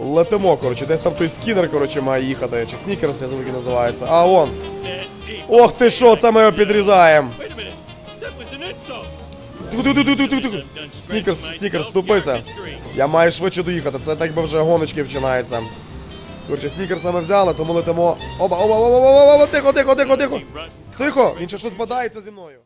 Летимо, коротше, десь там той скінер, коротше, має їхати, чи снікерс, я як називається. А, он. Ох ти що, це ми його підрізаємо. Снікерс, снікерс, ступися. Я маю швидше доїхати, це так би вже гоночки починаються. Коротше, снікерса ми взяли, тому летимо. Оба, оба, оба, оба, оба, оба, тихо, тихо, тихо, тихо. Тихо, він ще щось бадається зі мною.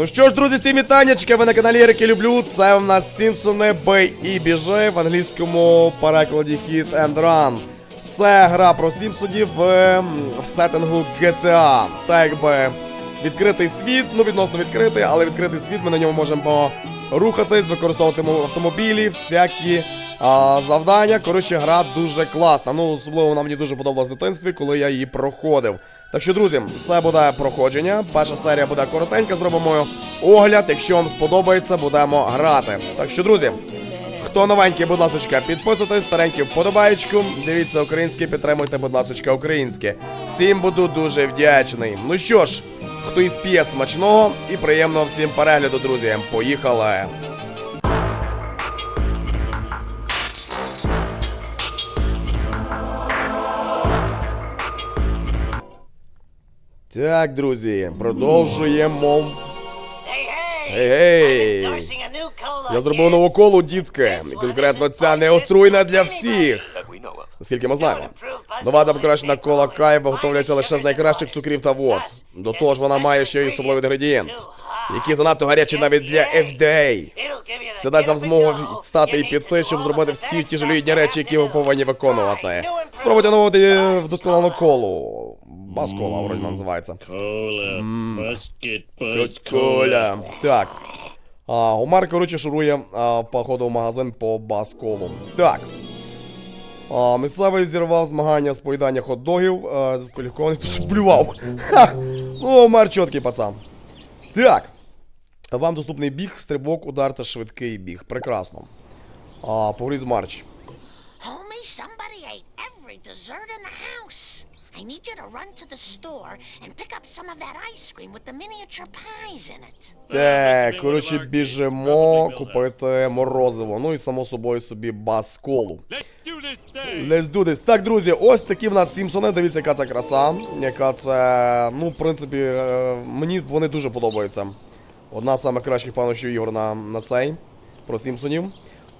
Ну що ж, друзі, всім вітаннячки, ви на каналі Ярики Люблю. Це в нас Сімпсони Бей і біжи в англійському перекладі Hit and Run. Це гра про Сімпсонів в, ем, в сеттингу GTA. Так якби відкритий світ, ну відносно відкритий, але відкритий світ, ми на ньому можемо рухатись, використовувати автомобілі, всякі а, завдання. Коротше, гра дуже класна. Ну, особливо вона мені дуже подобалась в дитинстві, коли я її проходив. Так що, друзі, це буде проходження. Перша серія буде коротенька, зробимо огляд. Якщо вам сподобається, будемо грати. Так що, друзі, хто новенький, будь ласка, підписуйтесь, старенький вподобаєчку. Дивіться українське, підтримуйте, будь ласка, українське. Всім буду дуже вдячний. Ну що ж, хто із п'є смачного і приємного всім перегляду, друзі. Поїхали! Так, друзі, продовжуємо. Hey, hey! Я зробив нову колу, дітки. І конкретно ця не отруйна для всіх. Наскільки ми знаємо. Нова та покращена кола Кай виготовляється лише з найкращих цукрів та вод. До того ж, вона має ще й особливий інгредієнт, який занадто гарячий навіть для FDA. Це дасть вам змогу стати і піти, щоб зробити всі ті жалюгідні речі, які ви повинні виконувати. Спробуйте е, вдосконалену колу. Бас-кола, вроді називається. Кола. Коля. Так. А, Омар, коротше, шурує а, походу в магазин по бас-колу. Так. А, місцевий зірвав змагання з поїдання хот-догів. А, Заскваліфікований, тому що плював. Ха! Ну, Омар чіткий пацан. Так. Вам доступний біг, стрибок, удар та швидкий біг. Прекрасно. А, Погріз марч. Dessert in the house. I need you to run to the store and pick up some of that ice cream with the miniature pies in it. Так, коротше, біжимо купити морозиво. Ну і само собою собі бас-колу. Let's do this. Так, друзі, ось такі в нас Сімпсони. Дивіться, яка це краса. Яка це. Ну, в принципі, е, мені вони дуже подобаються. Одна з самих кращих, певно, що ігор на, на цей. Про Сімпсонів.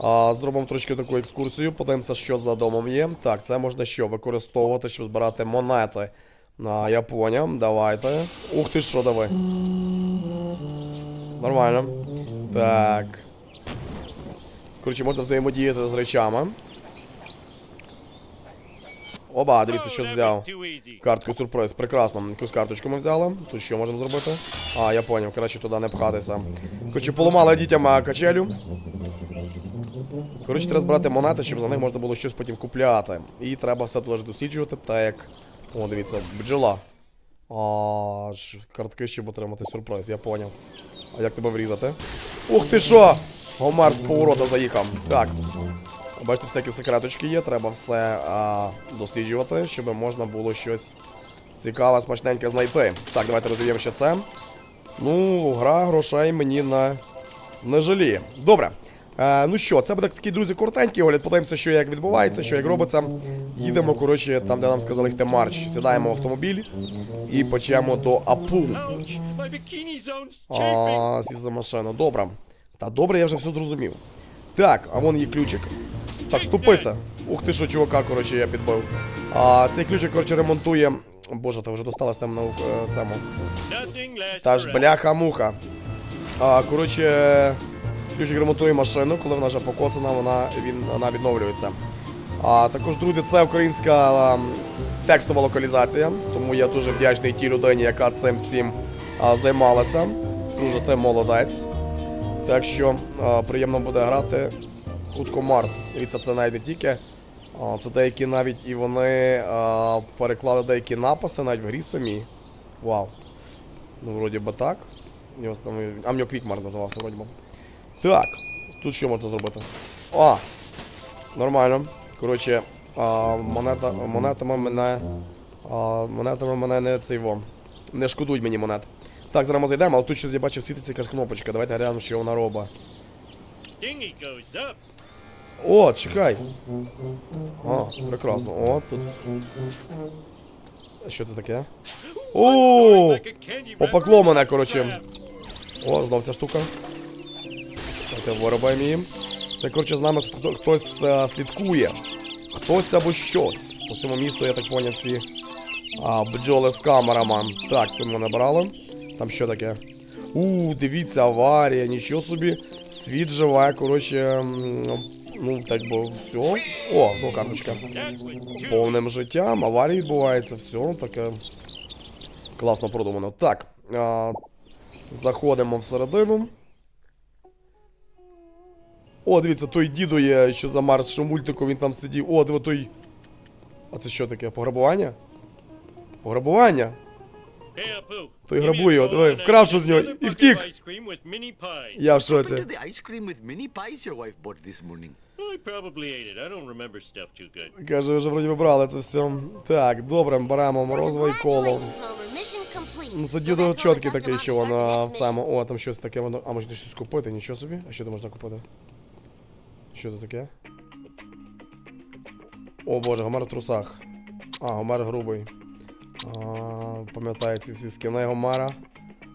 А, зробимо трошки таку екскурсію, подивимося, що за домом є. Так, це можна що? Використовувати, щоб збирати монети. А, я поняв, давайте. Ух ти що, давай. Нормально. Так. Коротше, можна взаємодіяти з речами. Оба, дивіться, що взяв. Картку сюрприз, прекрасно. Якусь карточку ми взяли. Тут що можемо зробити? А, я поняв, краще туди не пхатися. Коротше, поламали дітям качелю. Коротше, треба збирати монети, щоб за них можна було щось потім купляти. І треба все теж досліджувати, так як. О, дивіться, бджола. А, картки, щоб отримати сюрприз, я поняв. А як тебе врізати? Ух ти що! Гомер з поворота заїхав. Так. Бачите, всякі секреточки є, треба все а, досліджувати, щоб можна було щось цікаве, смачненьке знайти. Так, давайте розіб'ємо ще це. Ну, гра грошей мені на не жаліє. Добре. Е, ну що, це буде такий, друзі, коротенький огляд. Подивимося, що як відбувається, що як робиться. Їдемо, коротше, там, де нам сказали йти марш. Сідаємо в автомобіль і почнемо до Апу. А, сі за. Добре. Та добре, я вже все зрозумів. Так, а вон є ключик. Так, ступися. Ух ти що, чувака, коротше, я підбив. А, цей ключик, коротше, ремонтує. Боже, ти вже досталась там на е, цьому. Та ж бляха-муха. А, коротше, Ключик ремонтує машину, коли вона вже покоцана, вона, він, вона відновлюється. А також, друзі, це українська ем, текстова локалізація, тому я дуже вдячний тій людині, яка цим всім а, займалася. Дуже ти молодець. Так що а, приємно буде грати хутко Март. Дивіться, це навіть не тільки. Це деякі навіть і вони а, переклали деякі написи навіть в грі самі. Вау. Ну, вроді би так. А нього Квікмар називався, вроді би. Так, тут що можна зробити? А! Нормально. Коротше, а, монета, монетами мене. А, монетами мене не цей во. Не шкодуй мені монет. Так, зараз ми зайдемо, але тут щось я бачив світиться якась кнопочка. Давайте глянемо, що вона робить. О, чекай. О, прекрасно. О, тут. Що це таке? О! Попекло мене, коротше. О, знов ця штука. Виробаємо її. Це, коротше, з нами хто- хтось е, слідкує. Хтось або щось. По всьому місту, я так поняв, ці а, бджоли з камерами. Так, тут ми набрали. Там що таке? У, дивіться, аварія, нічого собі. Світ живе, коротше. Ну, так би все. О, знову карточка. Повним життям, аварії відбуваються, все таке. Класно продумано. Так. А, заходимо всередину. О, дивіться, той дідо є, що за Марс, що мультику він там сидів. О, диви той. А це що таке? Пограбування? Пограбування? Той грабує його, I вкрав що з нього і втік. Я в шоці. Каже, вже вроді вибрали це все. Так, добре, беремо морозиво і коло. Це дідо чіткий такий, що воно в цьому. О, там щось таке воно. А може ти щось купити, нічого собі? А що ти можна купити? Що це таке? О боже, Гомер в трусах. А, Гомер грубий. А, пам'ятаю ці всі скини Гомера.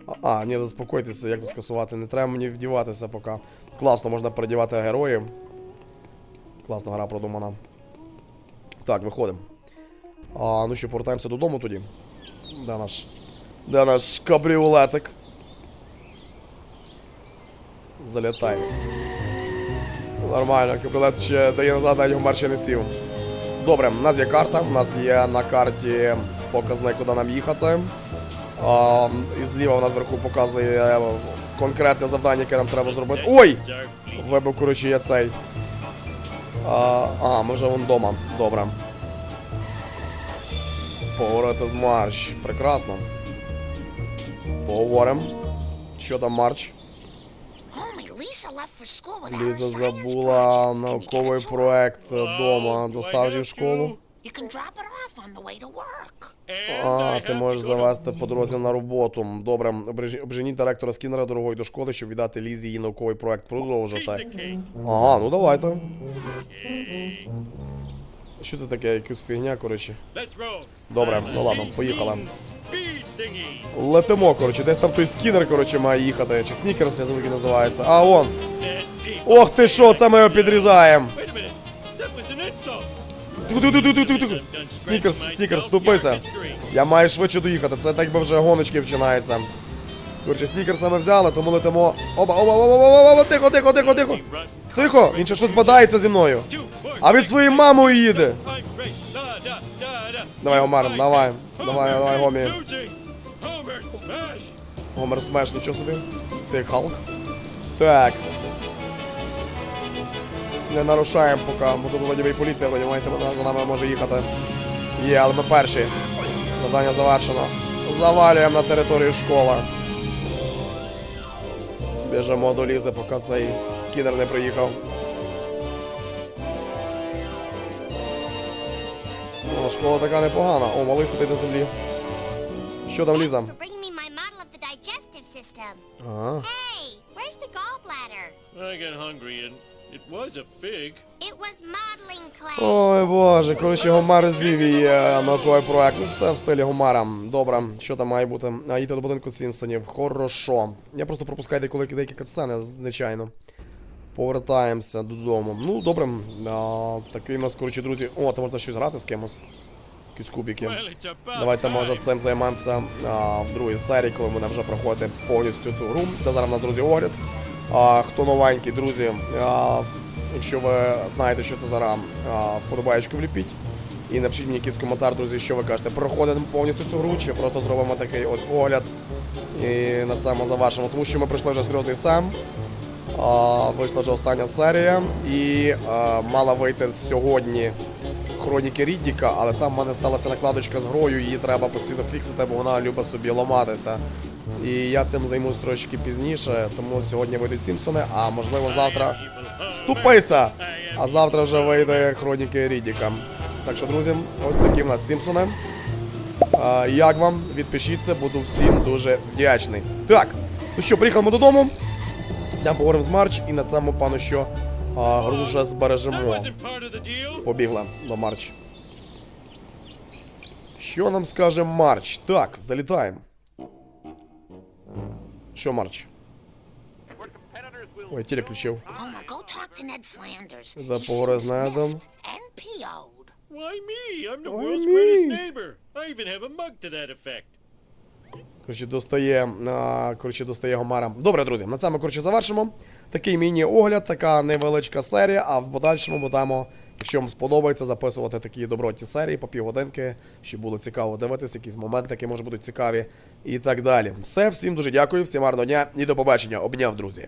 А, а, ні, заспокойтеся, як це скасувати. Не треба мені вдіватися поки. Класно, можна передівати героїв. Класна гра продумана. Так, виходимо. А, ну що, повертаємося додому тоді. Де наш? Де наш кабріолетик? Залітай. Нормально, кабріолет ще дає назад, а його мер ще не сів. Добре, у нас є карта, у нас є на карті показник, куди нам їхати. А, і зліва у нас вверху показує конкретне завдання, яке нам треба зробити. Ой! Вибив, коротше, я цей. А, а, ми вже вон вдома. Добре. Поговорити з Марч. Прекрасно. Поговоримо. Що там Марч? Ліза забула науковий проект вдома. Достав її в школу. You can drop it off on the way to work. А, ти можеш завести подорожня на роботу. Добре, обженіть директора Скіннера дорогою до школи, щоб віддати Лізі її науковий проект продовжити. Ага, ну давайте. Що це таке? Якась фігня, коротше. Добре, ну ладно, поїхали. Летимо, коротше, десь там той скінер, коротше, має їхати. Чи снікерс, я він називається. А, он! Ох ти що, це ми його підрізаємо! Снікерс, снікерс, ступися. Я маю швидше доїхати, це так би вже гоночки починаються. Коротше, снікерса ми взяли, тому летимо. Оба, оба, оба, оба, оба, тихо, тихо, тихо, тихо. Тихо, він ще щось бадається зі мною. А він своєю мамою їде. Давай, Омар, Five, давай. Давай, давай, Гомі. Гомер смеш, нічого собі. Ти Халк. Так. Не нарушаємо поки, бо тут вроді і поліція, вроді вона за нами може їхати. Є, але ми перші. Завдання завершено. Завалюємо на територію школи. Біжимо до лізи, поки цей скінер не приїхав. О, школа така непогана. О, малий сидить на землі. Що там, Ліза? Ага. Ой боже, коротше, Гомар зів і е, науковий проект. Ну все в стилі Гомара. Добре, що там має бути? А їдьте до будинку Сімпсонів. Хорошо. Я просто пропускаю деякі деякі катсцени, звичайно. Повертаємося додому. Ну, добре. А, такий у нас, коротше, друзі. О, там можна щось грати з кимось. Якісь кубики. Давайте, може, цим займемося а, в другій серії, коли ми вже проходити повністю цю гру. Це зараз у нас, друзі, огляд. Хто новенький, друзі, якщо ви знаєте, що це за рам, а, вліпіть. І напишіть мені якийсь коментар, друзі, що ви кажете. Проходимо повністю цю гру, чи просто зробимо такий ось огляд і на цьому завершимо. Тому що ми пройшли вже серйозний сем. Вийшла вже остання серія. І а, мала вийти сьогодні хроніки Ріддіка, але там в мене сталася накладочка з грою, її треба постійно фіксити, бо вона любить собі ламатися. І я цим займусь трошки пізніше, тому сьогодні вийдуть Сімпсони, а можливо завтра. Ступайся! А завтра вже вийде хроніки Ріддіка. Так що, друзі, ось такі в нас Сімпсони. А, як вам? Відпишіться, буду всім дуже вдячний. Так, ну що, приїхали ми додому. Я поговоримо з Марч і на цьому пану що а, гру збережемо. Побігла до Марч. Що нам скаже Марч? Так, залітаємо. Що, Марч? Ой, телек включив. Да seems з Недом. Why me? I'm the Why world's me? greatest neighbor. I even have a mug to that effect. Коротше, достає, а, коротше, достає Гомера. Добре, друзі, на цьому, коротше, завершимо. Такий міні-огляд, така невеличка серія, а в подальшому будемо, якщо вам сподобається, записувати такі добротні серії по півгодинки, щоб було цікаво дивитися, якісь моменти, які може будуть цікаві і так далі. Все, всім дуже дякую, всім гарного дня і до побачення. Обняв, друзі.